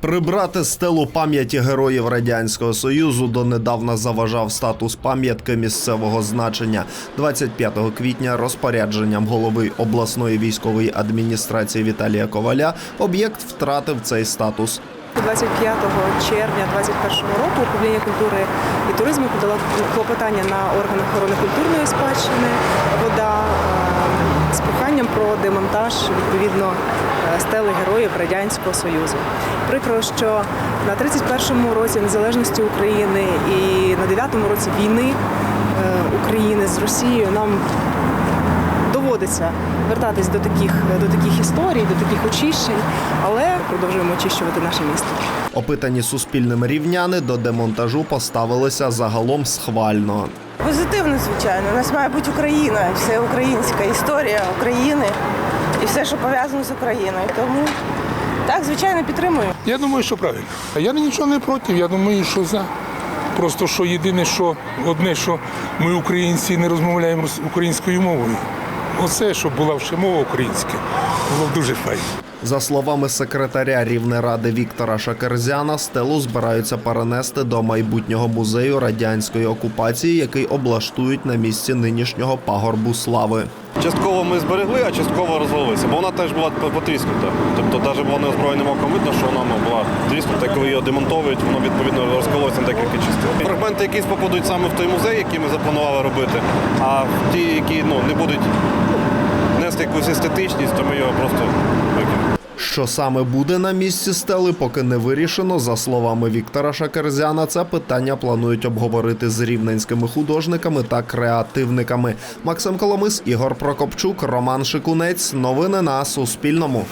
Прибрати стелу пам'яті героїв радянського союзу донедавна заважав статус пам'ятки місцевого значення. 25 квітня розпорядженням голови обласної військової адміністрації Віталія Коваля об'єкт втратив цей статус. 25 червня 2021 року управління культури і туризму подало клопотання на органи охорони культурної спадщини вода про демонтаж відповідно е, стели героїв радянського союзу. Прикро, що на 31-му році незалежності України і на 9-му році війни е, України з Росією нам доводиться вертатись до таких до таких історій, до таких очищень, але продовжуємо очищувати наше місто. Опитані суспільним рівняни до демонтажу поставилися загалом схвально. Позитивно, звичайно. У нас має бути Україна, все українська історія України і все, що пов'язано з Україною. Тому так, звичайно, підтримую. Я думаю, що правильно. А я нічого не проти, я думаю, що за. Просто що єдине, що одне, що ми українці не розмовляємо українською мовою. Оце, щоб була ще мова українська, було б дуже файно. За словами секретаря Рівнеради Віктора Шакерзяна, стелу збираються перенести до майбутнього музею радянської окупації, який облаштують на місці нинішнього пагорбу слави. Частково ми зберегли, а частково розвалилися, бо вона теж була потріскнута. Тобто навіть було неозброєним оком видно, що вона ну, була тріскнута, і коли її демонтовують, воно відповідно розколоться на декілька частин. Фрагменти якісь попадуть саме в той музей, який ми запланували робити, а ті, які ну, не будуть нести якусь естетичність, то ми його просто викинемо. Що саме буде на місці стели, поки не вирішено. За словами Віктора Шакерзяна, це питання планують обговорити з рівненськими художниками та креативниками. Максим Коломис, Ігор Прокопчук, Роман Шикунець. Новини на Суспільному.